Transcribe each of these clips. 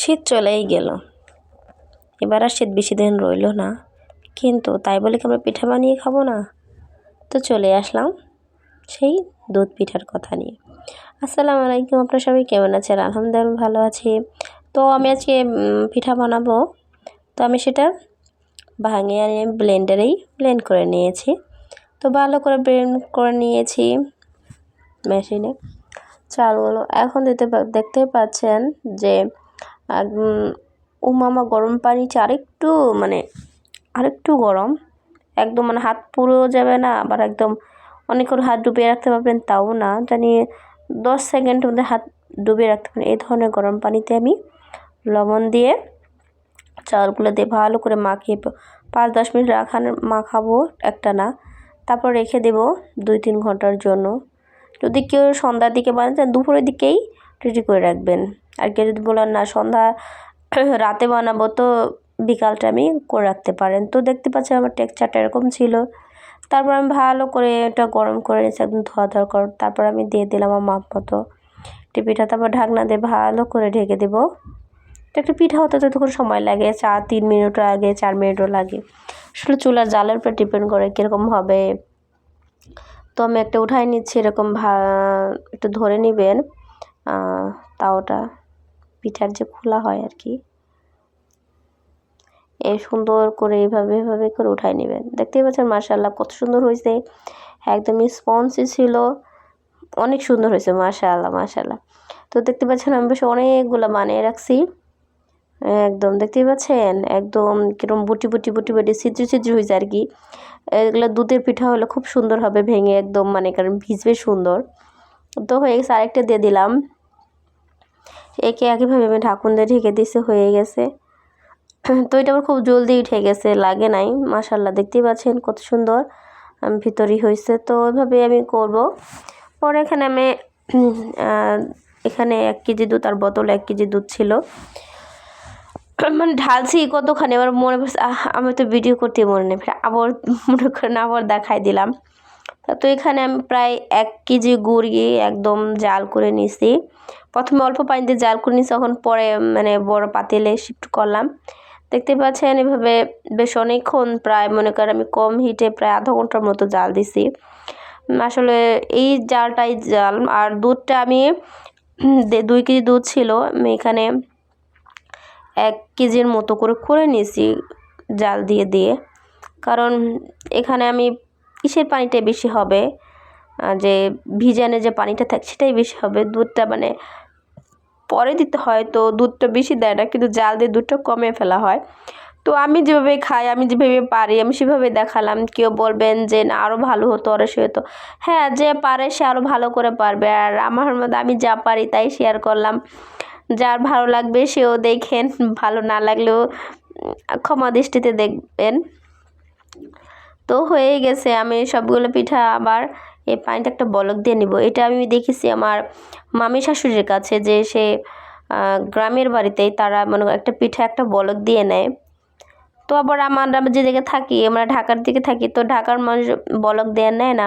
শীত চলেই গেল। এবার আর শীত বেশি দিন রইল না। কিন্তু তাই বলে কি আমরা পিঠা বানিয়ে খাব না? তো চলে আসলাম সেই দুধ পিঠার কথা নিয়ে। আসসালামু আলাইকুম, আপনার সবাই কেমন আছেন? আলহামদুলিল্লাহ, ভালো আছি। তো আমি আজকে পিঠা বানাবো। তো আমি সেটা ভাঙিয়ে আমি ব্লেন্ডারেই ব্লেন্ড করে নিয়েছি। তো ভালো করে ব্লেন্ড করে নিয়েছি মেশিনে। চালগুলো এখন দিতে দেখতেই পাচ্ছেন যে উমামা গরম পানি চা আরেকটু মানে আরেকটু গরম। একদম মানে হাত পুরোও যাবে না, আবার একদম অনেকক্ষণ হাত ডুবিয়ে রাখতে পারবেন তাও না। জানি দশ সেকেন্ড মধ্যে হাত ডুবিয়ে রাখতে পারেন এই ধরনের গরম পানিতে আমি লবণ দিয়ে চালগুলো দিয়ে ভালো করে মাখিয়ে পাঁচ দশ মিনিট রাখান মাখাবো একটা না। তারপর রেখে দেব দুই তিন ঘণ্টার জন্য। যদি কেউ সন্ধ্যার দিকে বানান দুপুরের দিকেই রেডি করে রাখবেন। আর কেউ যদি বলেন, না, সন্ধ্যা রাতে বানাবো তো বিকালটা আমি করে রাখতে পারেন। তো দেখতে পাচ্ছেন আমার টেক্সচারটা এরকম ছিল। তারপর আমি ভালো করে এটা গরম করে নিয়েছি, একদম ধোয়া ধোয়া কর। তারপর আমি দিয়ে দিলাম আমার মাপ মতো টিপিটা তারপর ঢাকনা দিয়ে ভালো করে ঢেকে দেবো। একটা পিঠা হতে যতক্ষণ সময় লাগে চা তিন মিনিটও আগে চার মিনিটও লাগে। আসলে চুলার জালের উপর ডিপেন্ড করে কীরকম হবে। তো আমি একটা উঠাই নিচ্ছি, এরকম ভা একটু ধরে নেবেন তাওটা। পিঠার যে খোলা হয় আর কি এই সুন্দর করে এইভাবে এভাবে করে উঠাই নেবেন। দেখতেই পাচ্ছেন মার্শাল্লাহ কত সুন্দর হয়েছে। একদমই স্পঞ্জি ছিল, অনেক সুন্দর হয়েছে মার্শাল্লাহ মার্শাল্লাহ তো দেখতে পাচ্ছেন, আমি বেশ অনেকগুলো বানিয়ে রাখছি। একদম, দেখতেই পাচ্ছেন, একদম কিরম বুটি বুটি বুটি বুটি ছিদ্র ছিদ্র হয়েছে আর কি। এগুলো দুধের পিঠা হলে খুব সুন্দর হবে, ভেঙে একদম মানে কারণ ভিজবে সুন্দর। তো হয়ে গেছে, আরেকটা দিয়ে দিলাম। একে একইভাবে আমি ঢাকুন দিয়ে ঢেকে দিছে, হয়ে গেছে। তো এটা আমার খুব জলদি উঠে গেছে, লাগে নাই। মাসাল্লাহ দেখতেই পাচ্ছেন কত সুন্দর ভিতরই হয়েছে তো ওইভাবে আমি করব। পরে এখানে আমি এখানে এক কেজি দুধ আর বোতল এক কেজি দুধ ছিল। মানে ঢালছি কতখানি, এবার মনে পড়ছে আমি তো ভিডিও করতে মনে নেই। আবার মনে করেন আবার দেখাই দিলাম। তো এখানে আমি প্রায় এক কেজি গুড়ি একদম জাল করে নিছি। প্রথমে অল্প পানি দিয়ে জাল করে নিছি, তখন পরে মানে বড় পাতিলে শিফট করলাম। দেখতে পাচ্ছেন, এভাবে বেশ অনেকক্ষণ প্রায়, মনে করেন আমি কম হিটে প্রায় আধা ঘণ্টার মতো জাল দিছি। আসলে এই জালটাই জাল, আর দুধটা আমি দুই কেজি দুধ ছিল, আমি এখানে এক কেজির মতো করে করে নিয়েছি জাল দিয়ে দিয়ে। কারণ এখানে আমি কিসের পানিটা বেশি হবে? যে ভিজানে যে পানিটা থাকে সেটাই বেশি হবে। দুধটা মানে পরে দিতে হয়, তো দুধটা বেশি দেয় না, কিন্তু জাল দিয়ে দুধটা কমে ফেলা হয়। তো আমি যেভাবে খাই, আমি যেভাবে পারি, আমি সেভাবে দেখালাম। কেউ বলবেন যে, না আরও ভালো হতো আরও সে হতো। হ্যাঁ যে পারে সে আরও ভালো করে পারবে। আর আমার মধ্যে আমি যা পারি তাই শেয়ার করলাম। যার ভালো লাগবে সেও দেখেন, ভালো না লাগলেও ক্ষমা দৃষ্টিতে দেখবেন। তো হয়ে গেছে, আমি সবগুলো পিঠা আবার এই পানিটা একটা বলক দিয়ে নিব। এটা আমি দেখেছি আমার মামি শাশুড়ির কাছে যে সে গ্রামের বাড়িতেই তারা মনে একটা পিঠা একটা বলক দিয়ে নেয়। তো আবার আমার যে জায়গায় থাকি, আমরা ঢাকার দিকে থাকি, তো ঢাকার মানুষ বলক দেওয়া নেয় না।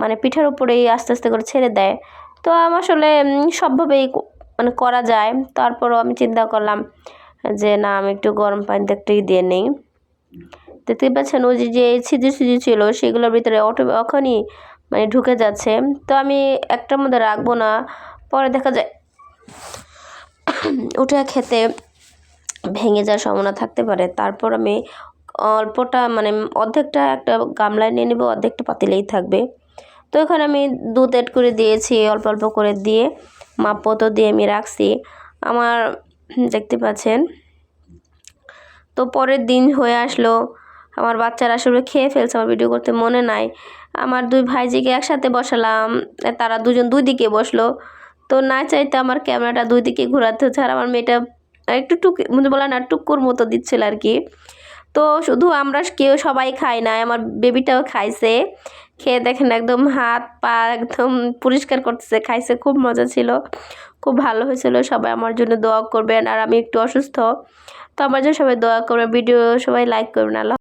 মানে পিঠার উপরেই আস্তে আস্তে করে ছেড়ে দেয়। তো আমার আসলে সবভাবেই মানে করা যায়। তারপরও আমি চিন্তা করলাম যে না, আমি একটু গরম পানিতে একটু দিয়ে নেই। দেখতে পাচ্ছেন, ওই যে ছিজি ছিজি ছিল, সেগুলোর ভিতরে অটো ওখানই মানে ঢুকে যাচ্ছে। তো আমি একটার মধ্যে রাখব না, পরে দেখা যায় ওটা খেতে ভেঙে যাওয়ার সম্ভাবনা থাকতে পারে। তারপর আমি অল্পটা মানে অর্ধেকটা একটা গামলায় নিয়ে নেব, অর্ধেকটা পাতিলেই থাকবে। তো এখানে আমি দুধ অ্যাড করে দিয়েছি, অল্প অল্প করে দিয়ে মাপ মতো দিয়ে আমি রাখছি। আমার, দেখতে পাচ্ছেন, তো পরের দিন হয়ে আসলো। আমার বাচ্চারা আসলে খেয়ে ফেলছে, আমার ভিডিও করতে মনে নাই। আমার দুই ভাইজিকে একসাথে বসালাম, তারা দুজন দুই দিকে বসল। তো না চাইতে আমার ক্যামেরাটা দুই দিকে ঘোরাতে হচ্ছে, আর আমার মেয়েটা একটু টুক মানে বলে না, টুকুর মতো দিচ্ছিল আর কি। তো শুধু আমরা কেউ সবাই খাই না আমার বেবিটাও খাইছে। খেয়ে দেখেন একদম হাত পা একদম পরিষ্কার করতেছে, খাইছে, খুব মজা ছিল। খুব ভালো হয়েছিল, সবাই আমার জন্য দোয়া করবেন, আর আমি একটু অসুস্থ। তো আমার জন্য সবাই দোয়া করবেন ভিডিও সবাই লাইক করবেন, আল্লাহ